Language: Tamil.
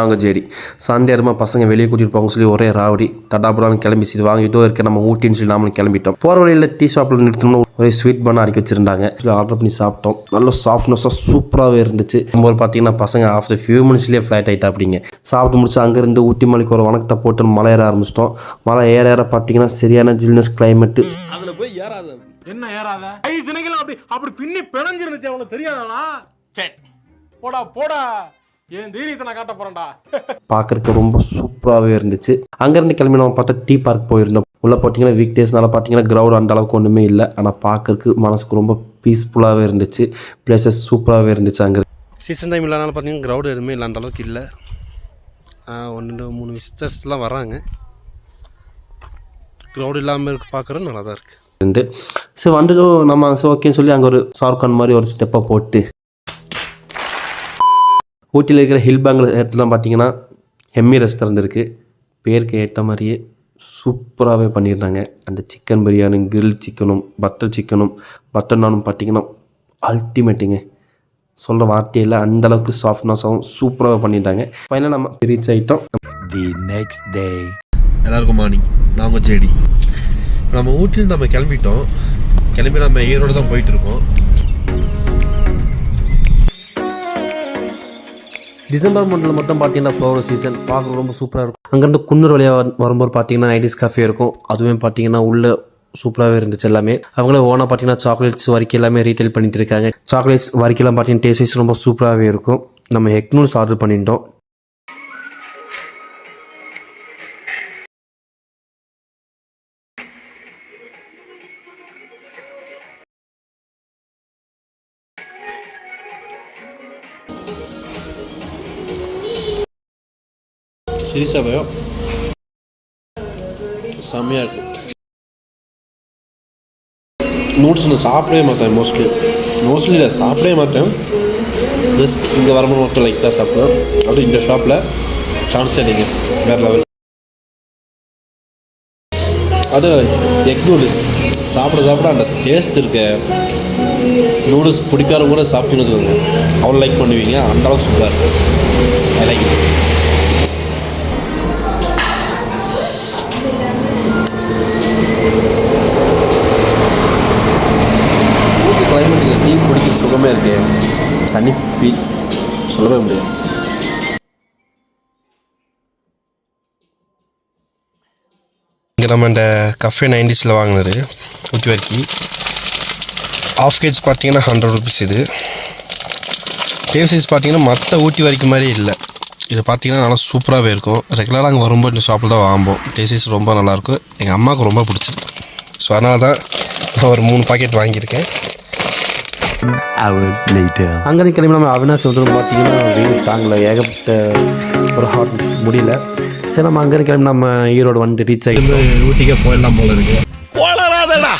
நாங்கள் ஜேடி. சாயந்தரமாக பசங்க வெளியே கூட்டிகிட்டு போங்க சொல்லி ஒரே ராவடி. தடாபுடான்னு கிளம்பி சரி வாங்க இதோ இருக்க நம்ம ஊட்டின்னு சொல்லி நாமளும் கிளம்பிட்டோம். போகிற வழியில் டீ ஷாப்பில் நிறுத்தணும் ஒரே ஸ்வீட் பண்ண அடிக்க வச்சிருந்தாங்க. ஆர்டர் பண்ணி சாப்பிட்டோம். நல்ல சாஃப்ட்னஸாக சூப்பராகவே இருந்துச்சு. நம்ம பார்த்தீங்கன்னா பசங்க ஆஃப்டர் ஃபியூ மினிட்ஸ்லேயே ஃப்ளைட் ஆகிட்டா அப்படிங்க சாப்பிட்டு முடிச்சு அங்கேருந்து ஊட்டி மலைக்கு ஒரு வணக்கத்தை போட்டு மலை ஏற ஆரம்பிச்சிட்டோம். மலை ஏற ஏற பார்த்தீங்கன்னா சரியான ஜில்னஸ் கிளைமேட்டு அதுல போய் ஏறாது. என்ன ஏறாத? ஐ தினைக்கெல்லாம் அப்படி அப்படி பின்னி பிணைஞ்சிருந்துச்சு அவனுக்கு தெரியாதானா சரி போடா போடா. என் தைரியத்தை நான் காட்ட போறேன்டா? பார்க்கறதுக்கு ரொம்ப சூப்பராகவே இருந்துச்சு. அங்கேருந்து கிளம்பி நம்ம பார்த்தா டீ பார்க் போயிருந்தோம். உள்ளே பார்த்தீங்கன்னா வீக் டேஸ்னால பார்த்தீங்கன்னா க்ரௌட் அந்த அளவுக்கு ஒன்றுமே இல்லை. ஆனால் பார்க்கறதுக்கு மனசுக்கு ரொம்ப பீஸ்ஃபுல்லாகவே இருந்துச்சு. பிளேசஸ் சூப்பராகவே இருந்துச்சு அங்கே. சீசன் டைம் இல்லாதனால பார்த்தீங்கன்னா க்ரௌடு எதுவுமே இல்லை அந்த அளவுக்கு இல்லை. ஒன்று ரெண்டு மூணு விசிட்டர்ஸ்லாம் வராங்க. க்ரௌடு இல்லாமல் இருக்கு பார்க்குறது நல்லா தான் இருக்குது இருந்து சரி வந்துட்டு நம்ம சரி ஓகேன்னு சொல்லி அங்கே ஒரு ஷாருக்கான் மாதிரி ஒரு ஸ்டெப்பை போட்டு ஊட்டியில் இருக்கிற ஹில் பேங்கில் இடத்துலாம் பார்த்தீங்கன்னா ஹெம்மி ரெஸ்டாரண்ட் இருக்குது பேருக்கு ஏற்ற மாதிரியே சூப்பராகவே பண்ணியிருந்தாங்க அந்த சிக்கன் பிரியாணி கிரில் சிக்கனும் பட்டர் சிக்கனும் பட்டர் நானும் பார்த்தீங்கன்னா அல்டிமேட்டுங்க சொல்கிற வார்த்தையில் அந்த அளவுக்கு சாஃப்ட்னஸாகவும் சூப்பராக பண்ணிட்டாங்க. ஃபைனலாக நம்ம ரீச் ஆகிட்டோம் the next day. எல்லாருக்கும் மார்னிங் நான் உங்கள் ஜேடி. நம்ம ஊட்டியில் நம்ம கிளம்பிட்டோம். கிளம்பி நம்ம ஈரோடு தான் போயிட்டு டிசம்பர் மந்தில் மட்டும் பார்த்தீங்கன்னா ஃப்ளவர் சீசன் பார்க்க ரொம்ப சூப்பராக இருக்கும். அங்கேருந்து குன்னூர் வழியாக வரும்போது பார்த்தீங்கன்னா நைட்டிஸ் காஃபே இருக்கும். அதுவும் பார்த்தீங்கன்னா உள்ள சூப்பராகவே இருந்துச்சு எல்லாமே. அவங்களே ஓனாக பார்த்தீங்கன்னா சாக்லேட்ஸ் வரைக்கும் எல்லாமே ரீட்டைல் பண்ணிட்டு இருக்காங்க. சாக்லேட்ஸ் வரைக்கெல்லாம் பார்த்தீங்கன்னா டேஸ்ட் ரொம்ப சூப்பராகவே இருக்கும். நம்ம எக் நூல்ஸ் ஆர்டர் பண்ணிட்டோம். சீரியஸாக பயம் செம்மையாக இருக்கும் நூட்ஸ் நான் சாப்பிடவே மாட்டேன் மோஸ்ட்லி மோஸ்ட்லி இல்லை சாப்பிடவே மாட்டேன். ஜஸ்ட் இங்கே வரும்போது மட்டும் லைட்டாக சாப்பிடுவேன். அப்படி இந்த ஷாப்பில் சான்ஸ் இல்லைங்க வேறு லெவல் அது எக் நூடுல்ஸ் சாப்பிட சாப்பிட அந்த டேஸ்ட் இருக்க. நூடுல்ஸ் பிடிக்காதவங்க கூட சாப்பிட்டுன்னு வச்சுக்கோங்க. அவ்வளோ லைக் பண்ணுவீங்க. அந்த அளவுக்கு சூப்பராக இருக்கும் ஐ லைக் இட் டீ குடிக்க சுகமே இருக்கு. தனி ஃபீல் சொல்லவே முடியாது. இங்கே நம்ம இந்த கஃபே நைன்டிஸில் வாங்கினது ஊட்டி வரைக்கும் ஆஃப் கேஜ் பார்த்தீங்கன்னா ஹண்ட்ரட் ருபீஸ் இது. டேஸ்ட் பார்த்தீங்கன்னா மற்ற ஊட்டி வரைக்கும் மாதிரி இல்லை. இது பார்த்தீங்கன்னா நல்லா சூப்பராகவே இருக்கும். ரெகுலராக அங்கே வரும்போது இந்த ஷாப்பில் தான் வாங்குவோம். டேஸ்ட் ரொம்ப நல்லாயிருக்கும். எங்கள் அம்மாவுக்கு ரொம்ப பிடிச்சிது. ஸோ அதனால தான் நான் ஒரு மூணு பாக்கெட் வாங்கியிருக்கேன். Hour later. அங்கேருந்து கிளம்பி நம்ம அவினாசி வந்து பார்த்தீங்கன்னா வெயில் தாங்கல. ஏகப்பட்ட ஒரு ஹாட்னஸ் முடியல. சரி நம்ம அங்கேருந்து கிளம்பி நம்ம ஈரோடு வந்து ரீச் ஆகி ஊட்டிக்கே போயிடலாம் போல இருக்கு. போலராதடா.